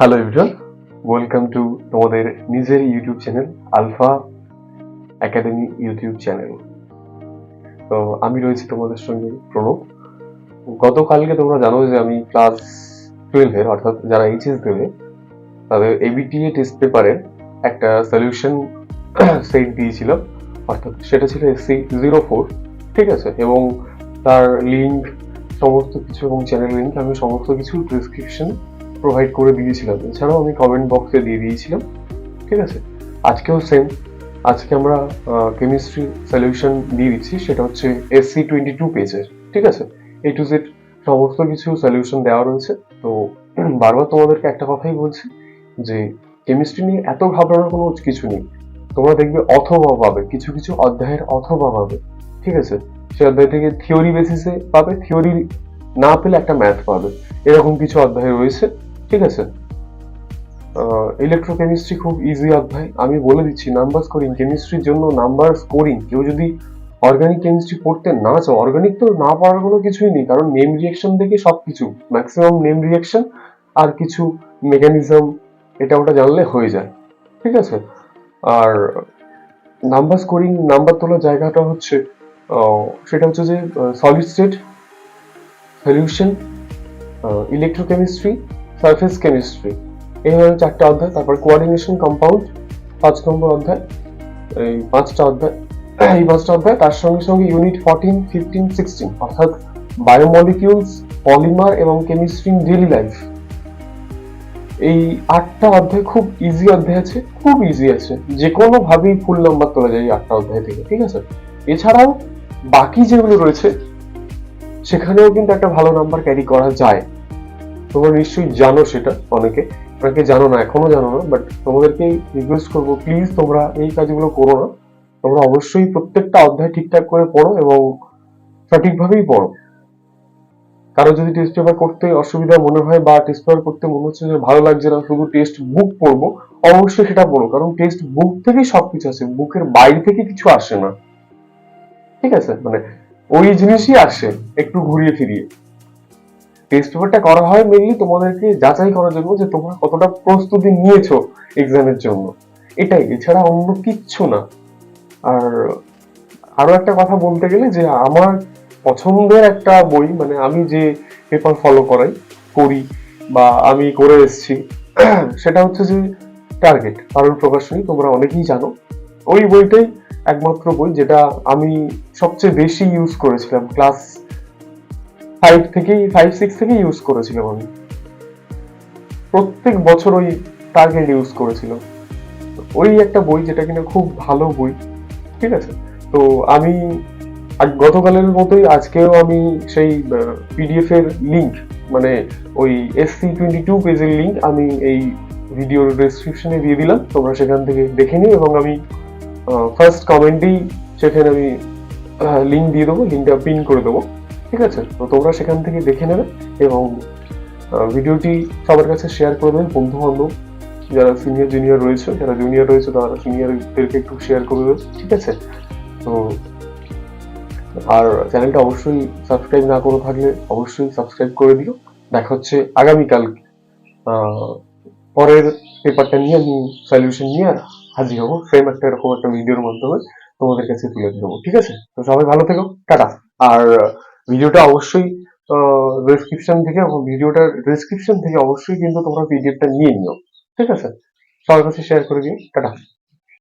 Hello everyone welcome to তোমাদের নিজের YouTube channel alpha academy YouTube channel তো আমি রয়েছি তোমাদের সঙ্গে প্রণব। গতকালকে তোমরা জানো যে আমি ক্লাস টুয়েলভের অর্থাৎ যারা এইচএস দেবে, তাদের এবিটিএ টেস্ট পেপারের একটা সলিউশন সেট দিয়েছিলাম অর্থাৎ সেটা ছিল এসসি জিরো ফোর ঠিক আছে? এবং তার লিঙ্ক সমস্ত কিছু এবং চ্যানেল লিঙ্ক আমি সমস্ত কিছু ডিসক্রিপশন প্রোভাইড করে দিয়েছিলাম এছাড়াও আমি কমেন্ট বক্সে দিয়ে দিয়েছিলাম। ঠিক আছে? আজকেও সেম আজকে আমরা কেমিস্ট্রি সলিউশন দিয়ে দিচ্ছি। সেটা হচ্ছে এসসি টোয়েন্টি টু পেজের ঠিক আছে? এ টু জেড সমস্ত কিছু সলিউশন দেওয়া রয়েছে। তো বারবার তোমাদেরকে একটা কথাই বলছি যে কেমিস্ট্রি নিয়ে এত ঘাবড়ানোর কোনো কিছু নেই। তোমরা দেখবে অথবা পাবে। কিছু কিছু অধ্যায়ের অথবা পাবে। ঠিক আছে? সে অধ্যায় থেকে থিওরি বেসিসে পাবে। থিওরি না পেলে একটা ম্যাথ পাবে। এরকম কিছু অধ্যায় রয়েছে। ঠিক আছে? ইলেকট্রোকেমিস্ট্রি খুব ইজি অধ্যায় আমি বলে দিচ্ছি নাম্বার স্কোরিং কেমিস্ট্রির জন্য নাম্বার স্কোরিং কেউ যদি অর্গানিক কেমিস্ট্রি পড়তে না চাও অর্গানিক তো না পড়ার কোনো কিছুই নেই, কারণ নেম রিয়েকশন থেকে সব কিছু ম্যাক্সিমাম নেম রিয়েকশন আর কিছু মেকানিজম এটা ওটা জানলে হয়ে যায়। ঠিক আছে? আর নাম্বার স্কোরিং নাম্বার তোলার জায়গাটা হচ্ছে সেটা হচ্ছে যে solid state solution electrochemistry surface chemistry. এইভাবে চারটে অধ্যায়, তারপর কোঅর্ডিনেশন কম্পাউন্ড, পাঁচ নম্বর অধ্যায়, এই পাঁচটা অধ্যায়। এই পাঁচটা অধ্যায়, তার সঙ্গে সঙ্গে ইউনিট ফোরটিন ফিফটিন সিক্সটিন অর্থাৎ বায়োমলিকিউলস পলিমার এবং কেমিস্ট্রি ইন ডেইলি লাইফ এই আটটা অধ্যায় খুব ইজি অধ্যায় আছে, খুব ইজি আছে। যে কোনো ভাবেই ফুল নাম্বার তোলা যায় এই আটটা অধ্যায় থেকে, ঠিক আছে? এছাড়াও বাকি যেগুলো রয়েছে, সেখানেও কিন্তু একটা ভালো নাম্বার ক্যারি করা যায়। তোমরা নিশ্চয়ই জানো সেটা অনেকে। অনেকে জানো না, এখনও জানো না বাট তোমাদেরকে রিকোয়েস্ট করব প্লিজ তোমরা এই কাজগুলো করো না। তোমরা অবশ্যই প্রত্যেকটা অধ্যায় ঠিকঠাক করে পড়ো এবং সঠিকভাবেই পড়ো। কারও যদি টেস্ট পেপার করতে অসুবিধা মনে হয় বা টেস্ট পেপার করতে মনে হচ্ছে যে ভালো লাগছে না, শুধু টেস্ট বুক পড়ব, অবশ্যই সেটা পড়ো, কারণ টেস্ট বুক থেকেই সবকিছু আসে বুকের বাইরে থেকে কিছু আসে না। ঠিক আছে? মানে ওই জিনিসই আসে, একটু ঘুরিয়ে ফিরিয়ে। টেস্ট পেপারটা করা হয় মেনলি তোমাদেরকে যাচাই করার জন্য যে তোমরা কতটা প্রস্তুতি নিয়েছো এক্সামের জন্য। এটাই, এছাড়া অন্য কিচ্ছু না। আর আরও একটা কথা বলতে গেলে যে আমার পছন্দের একটা বই মানে আমি যে পেপার ফলো করাই, করি বা আমি করে এসেছি, সেটা হচ্ছে যে টার্গেট পারুল প্রকাশনী তোমরা অনেকেই জানো। ওই বইটাই একমাত্র বই যেটা আমি সবচেয়ে বেশি ইউজ করেছিলাম। ক্লাস ফাইভ থেকেই ফাইভ সিক্স থেকে ইউজ করেছিলাম আমি প্রত্যেক বছর ওই টার্গেট ইউজ করেছিলাম ওই একটা বই যেটা কিনা খুব ভালো বই, ঠিক আছে? তো আমি গতকালের মতোই আজকেও আমি সেই পিডিএফ এর লিংক মানে ওই এসসি টোয়েন্টি টু পেজের লিংক আমি এই ভিডিওর ডেসক্রিপশনে দিয়ে দিলাম। তোমরা সেখান থেকে দেখে নিও এবং আমি ফার্স্ট কমেন্টেই সেখানে আমি লিঙ্ক দিয়ে দেবো লিঙ্কটা পিন করে দেবো। ঠিক আছে? তো তোমরা সেখান থেকে দেখে নেবে এবং ভিডিওটি সবার কাছে শেয়ার করে দেবে। বন্ধু বান্ধব যারা সিনিয়র জুনিয়র রয়েছে, যারা জুনিয়র রয়েছে, তারা সিনিয়রদেরকে একটু শেয়ার করে দেবে, ঠিক আছে? তো, আর চ্যানেলটা অবশ্যই সাবস্ক্রাইব না করে থাকলে অবশ্যই সাবস্ক্রাইব করে দিও। দেখা হচ্ছে আগামীকাল পরের পেপারটা নিয়ে আমি সলিউশন নিয়ে আর হাজির হব। সেম একটা এরকম একটা ভিডিওর মাধ্যমে তোমাদের কাছে তুলে দেবো ঠিক আছে? তো সবাই ভালো থেকো, টাটা। আর ভিডিওটা অবশ্যই ডেসক্রিপশন থেকে ভিডিওটার ডেসক্রিপশন থেকে অবশ্যই কিন্তু তোমরা পিডিএফটা নিয়ে নিও। ঠিক আছে? সবার কাছে শেয়ার করে দিও টাটা।